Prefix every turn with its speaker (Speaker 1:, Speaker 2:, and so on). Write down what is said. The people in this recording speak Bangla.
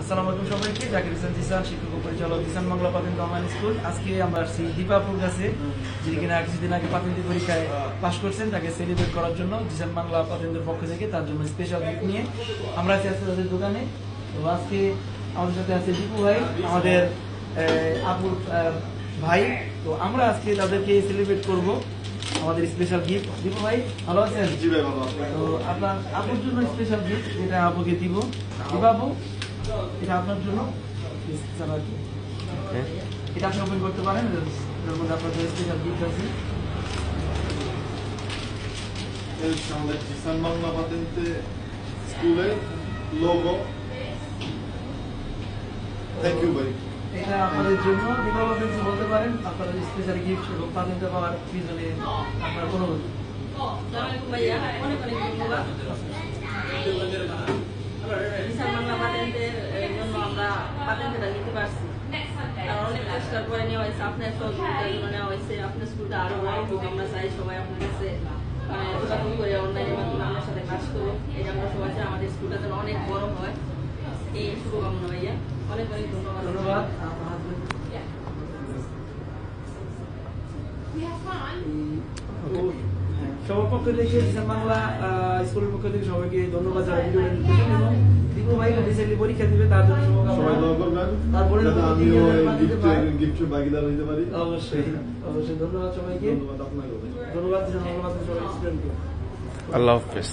Speaker 1: আসসালামু সবাইকে। জাকির হোসেন জিসান, শিক্ষক পরিচালক জিসান বাংলা প্রাথমিক অনলাইন স্কুল আজকে আমরা আসছি দীপাপুর কাছে, যিনি কিনা কিছুদিন আগে প্রাথমিক পরীক্ষায় পাশ করছেন, তাকে সেলিব্রেট করার জন্য জিসান বাংলা প্রাথমিকের পক্ষ থেকে তার জন্য স্পেশাল গিফট নিয়ে আমরা আছি আজকে তাদের দোকানে। তো আজকে আমাদের সাথে আছে দীপু ভাই, আমাদের আপুর ভাই। তো আমরা আজকে তাদেরকে সেলিব্রেট করব। আমাদের স্পেশাল গিফট দিব ভাই ভালো আছেন?
Speaker 2: জি ভাই ভালো আছি।
Speaker 1: তো আপনার আপুর জন্য স্পেশাল গিফট এটা আপুকে দিব। দিব আপু এটা আপনার জন্য। চালাও এটা আপনি ওপেন করতে পারেন এর মধ্যে আপনার জন্য স্পেশাল গিফট আছে।
Speaker 2: আমাদের কিষান বাংলা স্কুলের লোগো থ্যাংক ইউ ভাই।
Speaker 1: এটা আপনাদের জন্য দীপাবলি বলতে পারেন? আপনাদের স্পেশাল গিফট এবং পাতেন্টে পাওয়ার পিছনে আপনার অনুরোধ।
Speaker 3: আপনার আপনার আরও বড় আমরা চাই সবাই আপনার কাছে মানে আপনার সাথে কাজ করুক। যে আমরা সবাই আমাদের স্কুলটা যেন অনেক বড় এই শুভকামনা ভাইয়া অনেক অনেক ধন্যবাদ।
Speaker 1: ধন্যবাদ। আপনার হাত ধরে। তো, সবার পক্ষ থেকে বাংলা স্কুলের পক্ষ থেকে সবাইকে ধন্যবাদ যারা ভিডিও দেখতেছেন এবং দীপু ভাই রিসেন্টলি পরীক্ষা দিবে তার জন্য
Speaker 2: সবাই
Speaker 1: শুভকামনা
Speaker 2: দোয়া করবেন
Speaker 1: তারপরে
Speaker 2: আমিও
Speaker 1: নিজেদের
Speaker 2: এই
Speaker 1: বাড়িতে
Speaker 2: গিফটের ভাগিদার হইতে পারি।
Speaker 1: অবশ্যই অবশ্যই। ধন্যবাদ সবাইকে।
Speaker 2: ধন্যবাদ আপনাকে
Speaker 1: ধন্যবাদ ধন্যবাদ সবাই স্টুডেন্টকে
Speaker 4: আল্লাহ হাফেজ